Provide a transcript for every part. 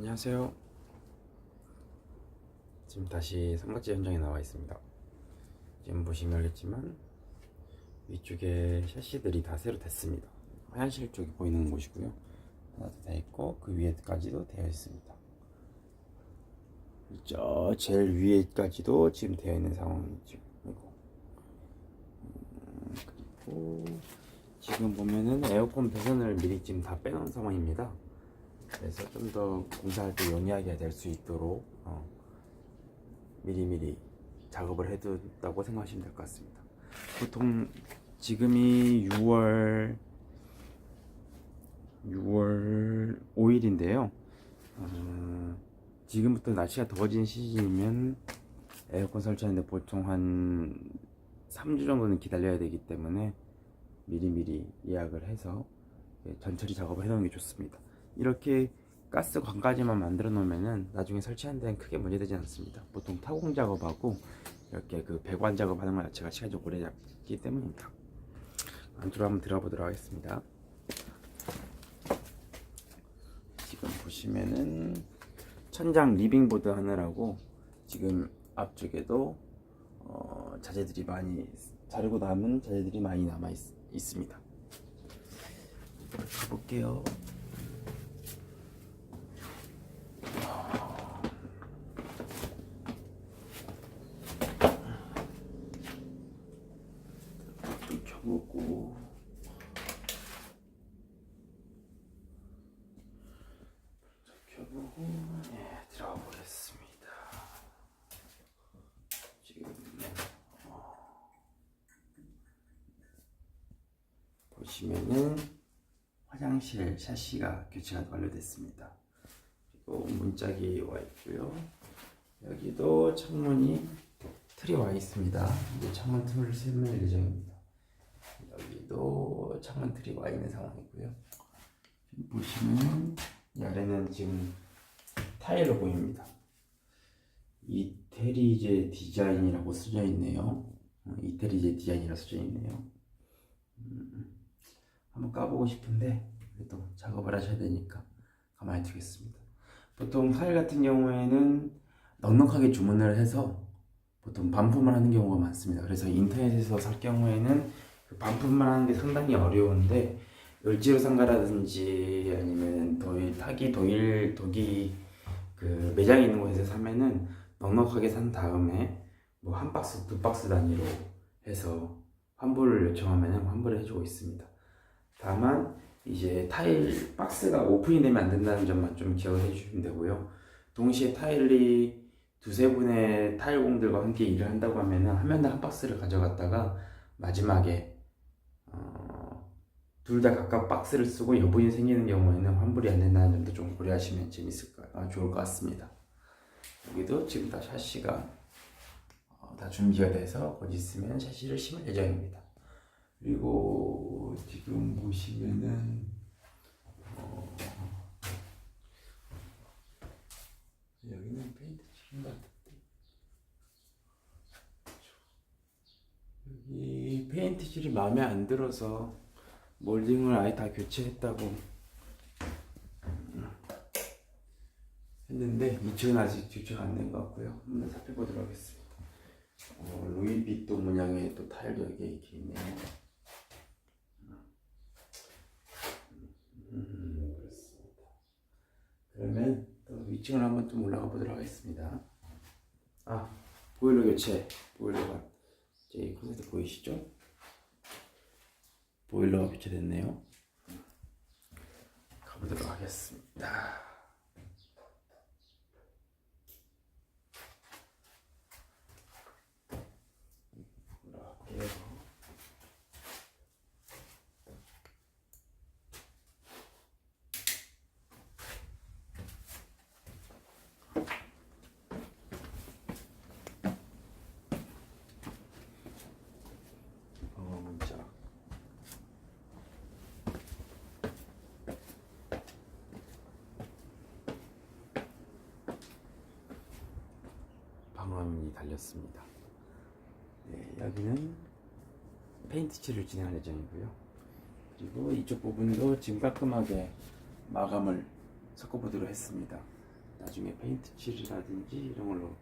안녕하세요. 지금 다시 삼각지 현장에 나와 있습니다. 지금 보시면 알겠지만 위쪽에 샤시들이 다 새로 됐습니다. 화장실 쪽이 보이는 곳이고요. 하나도 되어 있고 그 위에까지도 되어 있습니다. 저 제일 위에까지도 지금 되어 있는 상황이죠. 그리고, 음, 그리고 지금 보면은 에어컨 배선을 미리 지금 다 빼놓은 상황입니다. 그래서 좀 더 공사할 때 용이하게 될 수 있도록 어, 미리미리 작업을 해둔다고 생각하시면 될 것 같습니다. 보통 지금이 6월 6월 5일인데요. 어, 지금부터 날씨가 더워지는 시즌이면 에어컨 설치하는데 보통 한 3주 정도는 기다려야 되기 때문에 미리미리 예약을 해서 예, 전처리 작업을 해놓는 게 좋습니다. 이렇게 가스 관까지만 만들어 놓으면은 나중에 설치하는 데는 크게 문제되지 않습니다. 보통 타공 작업하고 이렇게 그 배관 작업하는 것 자체가 시간이 좀 오래 잡기 때문입니다. 안쪽으로 한번 들어보도록 하겠습니다. 지금 보시면은 천장 리빙보드 하느라고 지금 앞쪽에도 어, 자재들이 많이 자르고 남은 자재들이 많이 남아 있, 있습니다. 가볼게요. 좀 켜보고 네, 들어가 보겠습니다. 지금 어, 보시면은 화장실 샤시가 교체가 완료됐습니다. 그리고 문짝이 와 있고요. 여기도 창문이 틀이 와 있습니다. 이제 창문 틈을 세울 예정입니다. 여기도 창문 틀이 와 있는 상황이고요. 보시면 이 아래는 지금 타일로 보입니다. 이태리제 디자인이라고 써져 있네요. 어, 이태리제 디자인이라 써져 있네요. 음, 한번 까보고 싶은데 그래도 작업을 하셔야 되니까 가만히 두겠습니다. 보통 타일 같은 경우에는 넉넉하게 주문을 해서 보통 반품을 하는 경우가 많습니다. 그래서 인터넷에서 살 경우에는 그 반품만 하는 게 상당히 어려운데 을지로 상가라든지 아니면 도일 타기 도일 독이 그 매장이 있는 곳에서 사면은 넉넉하게 산 다음에 뭐 한 박스 두 박스 단위로 해서 환불을 요청하면 환불을 해주고 있습니다. 다만 이제 타일 박스가 오픈이 되면 안 된다는 점만 좀 기억을 해주시면 되고요. 동시에 타일이 두세 분의 타일공들과 함께 일을 한다고 하면은 한 명당 한 박스를 가져갔다가 마지막에 어, 둘 다 각각 박스를 쓰고 여분이 생기는 경우에는 환불이 안 된다는 점도 좀 고려하시면 재밌을 것, 아, 좋을 것 같습니다. 여기도 지금 다 샤시가 어, 다 준비가 돼서 곧 있으면 샤시를 심을 예정입니다. 그리고 지금 보시면은 어, 여기는 페인트 칠인 것 같은데 여기 페인트 칠이 마음에 안 들어서 몰딩을 아예 다 교체했다고 음, 했는데 2층은 아직 교체가 안 된 것 같고요 한번 살펴보도록 하겠습니다 어, 루이비또 모양의 또 타일도 여기에 이렇게 있네요 음, 그렇습니다. 그러면 또 위층을 한번 좀 올라가 보도록 하겠습니다. 아, 보일러 교체. 보일러가 제 콘센트 보이시죠? 보일러가 교체됐네요. 가보도록 하겠습니다. 올라갈게요. 어, 문자. 방화문이 달렸습니다. 네, 여기는 페인트 칠을 진행할 예정이고요. 그리고 이쪽 부분도 지금 깔끔하게 마감을 섞어보도록 했습니다. 나중에 페인트 칠이라든지 이런 걸로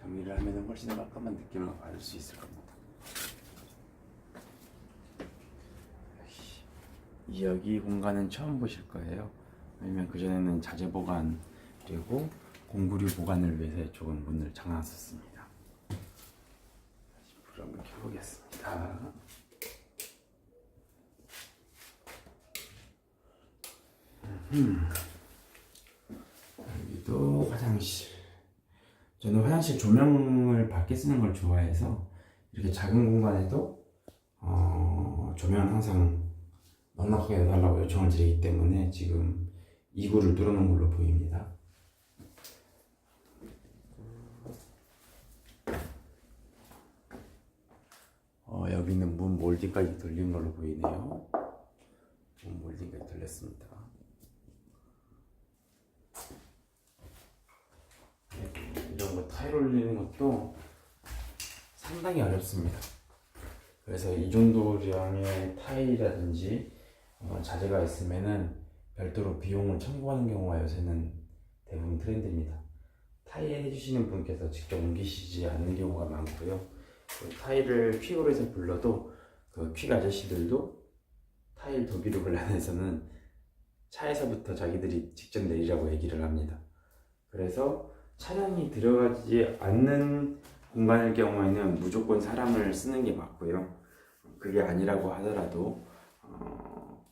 정리를 하면 훨씬 더 깔끔한 느낌을 받을 수 있을 겁니다. 이 여기 공간은 처음 보실 거예요. 왜냐면 그 전에는 자재 보관 그리고 공구류 보관을 위해서 조금 문을 장놨었습니다. 다시 불을 한번 켜보겠습니다. 음. 여기도 화장실. 저는 화장실 조명을 밖에 쓰는 걸 좋아해서 이렇게 작은 공간에도 어, 조명 항상 넉넉하게 해달라고 요청을 드리기 때문에 지금 2구를 뚫어놓은 걸로 보입니다. 어, 여기는 문 몰딩까지 돌린 걸로 보이네요. 문 몰딩까지 돌렸습니다. 이런 거 타일 올리는 것도 상당히 어렵습니다. 그래서 이 정도량의 타일이라든지 어, 자재가 있으면은 별도로 비용을 청구하는 경우가 요새는 대부분 트렌드입니다. 타일 해주시는 분께서 직접 옮기시지 않는 경우가 많고요. 그 타일을 퀵으로 해서 불러도 그 퀵 아저씨들도 타일 도기로 관련해서는 차에서부터 자기들이 직접 내리라고 얘기를 합니다. 그래서 차량이 들어가지 않는 공간일 경우에는 무조건 사람을 쓰는 게 맞고요. 그게 아니라고 하더라도 어,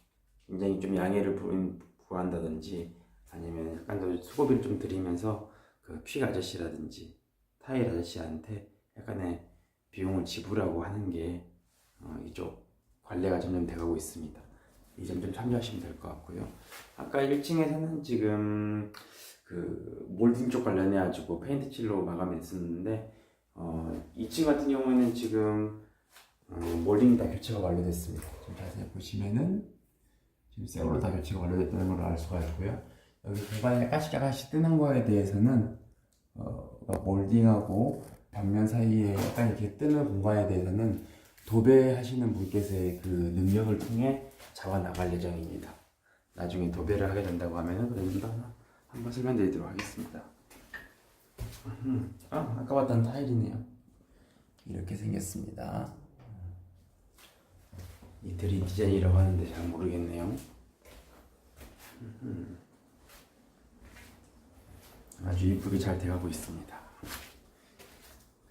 굉장히 좀 양해를 부- 구한다든지 아니면 약간 더 수고비를 좀 드리면서 그 퀵 아저씨라든지 타일 아저씨한테 약간의 비용을 지불하고 하는 게 어, 이쪽 관례가 점점 돼가고 있습니다. 이 점 좀 참조하시면 될 것 같고요. 아까 1층에서는 지금 그 몰딩 쪽 관련해 가지고 페인트 칠로 마감했었는데 어, 2층 같은 경우에는 지금 어, 몰딩이 다 교체가 완료됐습니다. 좀 자세히 보시면은 지금 새 걸로 다 교체가 완료됐다는 걸 알 수가 있고요. 여기 공간에 약간씩 뜨는 거에 대해서는 어, 몰딩하고 벽면 사이에 약간 이렇게 뜨는 공간에 대해서는 도배하시는 분께서의 그 능력을 통해 잡아 나갈 예정입니다. 나중에 도배를 하게 된다고 하면은 그 부분도 하나 한번 설명드리도록 하겠습니다. 음, 아, 아까 봤던 타일이네요. 이렇게 생겼습니다. 이태리 디자인이라고 하는데 잘 모르겠네요. 음, 아주 이쁘게 잘 돼가고 있습니다.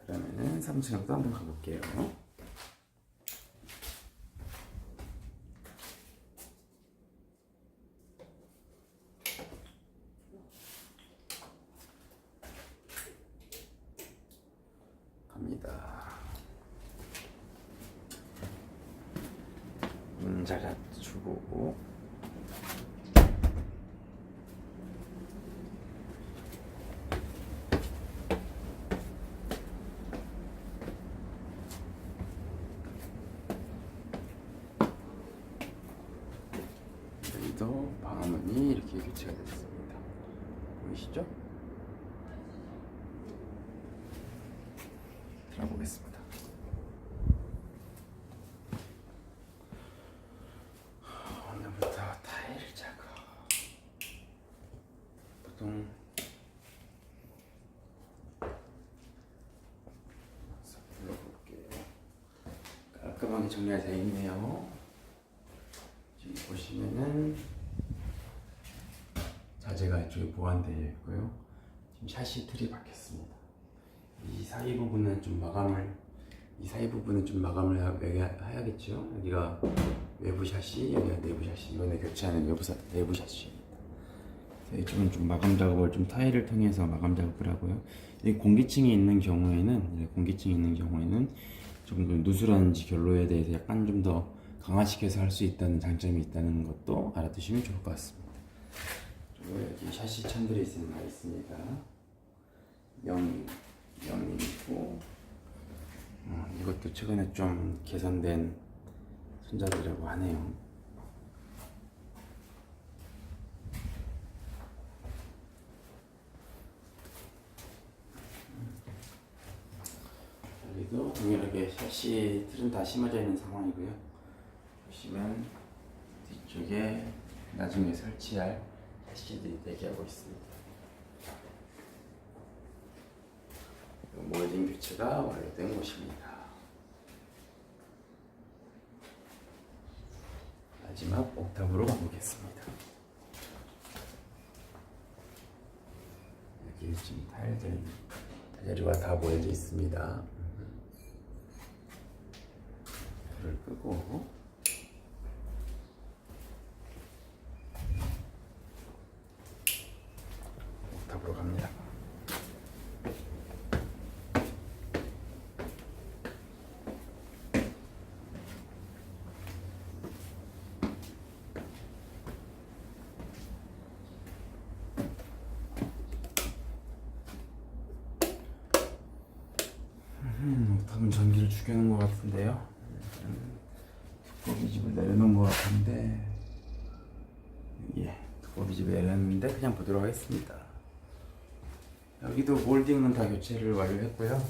그러면은 3층도 한번 가볼게요. 갑니다. 문잘 닫주고 여기도 방화문이 이렇게 교체가 됐습니다. 보이시죠? 들어보겠습니다. 오늘부터 타일 작업. 보통. 깔끔하게 정리가 되어 있네요. 보시면은 자재가 이쪽에 보완되어 있고요. 지금 샤시 틀이 박혔습니다. 이 사이 부분은 좀 마감을 이 사이 부분은 좀 마감을 해야겠죠. 여기가 외부 샤시, 여기가 내부 샤시. 이번에 교체하는 외부 사, 내부. 그래서 이쪽은 좀 마감 작업을 좀 타일을 통해서 마감 작업을 하고요. 이 공기층이 있는 경우에는 이제 공기층이 있는 경우에는 조금 그 누수라든지 결로에 대해서 약간 좀더 강화시켜서 할 수 있다는 장점이 있다는 것도 알아두시면 좋을 것 같습니다. 그리고 여기 샤시 나 있습니다. 0, 0이고 어, 이것도 최근에 좀 개선된 손잡이라고 하네요. 여기도 동일하게 샤시 틀은 다 심어져 있는 상황이고요. 보시면 뒤쪽에 나중에 설치할 샤시들이 대기하고 있습니다. 몰딩 교체가 완료된 곳입니다. 마지막 옥탑으로 가보겠습니다. 여기 지금 타일들 자리가 다 모여져 있습니다. 불을 끄고 옥탑으로 갑니다. 음, 옥탑은 전기를 죽여놓은 것 같은데요. 음, 두꺼비 집을 내려놓은 것 같은데 예, 두꺼비 집에 내려놨는데 그냥 보도록 하겠습니다. 여기도 몰딩은 다 교체를 완료했고요.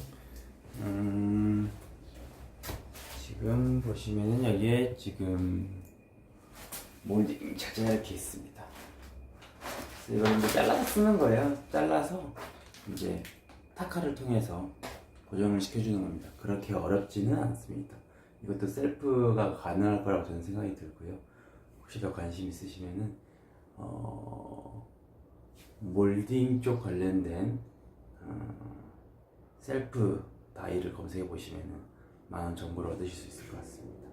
음, 지금 보시면은 여기에 지금 몰딩 자재가 이렇게 있습니다. 그래서 이걸 이제 잘라서 쓰는 거예요. 잘라서 이제 타카를 통해서 고정을 시켜주는 겁니다. 그렇게 어렵지는 않습니다. 이것도 셀프가 가능할 거라고 저는 생각이 들고요. 혹시 더 관심 있으시면은 어, 몰딩 쪽 관련된 어, 셀프 다이를 검색해 보시면은 많은 정보를 얻으실 수 있을 것 같습니다.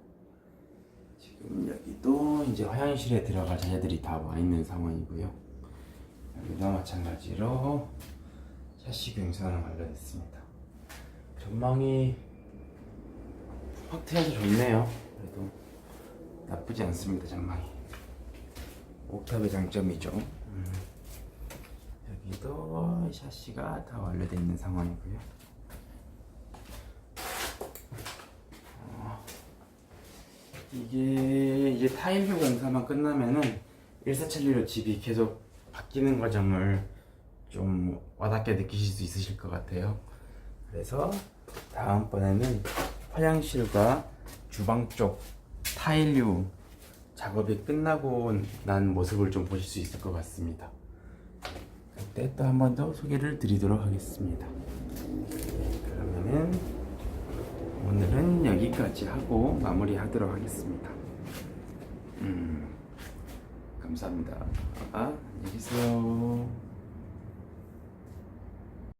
지금 여기도 이제 화장실에 들어갈 자재들이 다 와 있는 상황이고요. 여기도 마찬가지로 샤시 경선을 완료했습니다. 전망이 확 트여서 좋네요. 그래도 나쁘지 않습니다. 전망이. 옥탑의 장점이죠. 음. 여기도 샤시가 다 완료되어 있는 상황이고요. 어, 이게 이제 타일류 공사만 끝나면은 일사천리로 집이 계속 바뀌는 과정을 좀 와닿게 느끼실 수 있으실 것 같아요. 그래서 다음번에는 화장실과 주방 쪽 타일류 작업이 끝나고 난 모습을 좀 보실 수 있을 것 같습니다. 그때 또 한 번 더 소개를 드리도록 하겠습니다. 그러면은 오늘은 여기까지 하고 마무리하도록 하겠습니다. 음, 감사합니다. 아, 안녕히 계세요.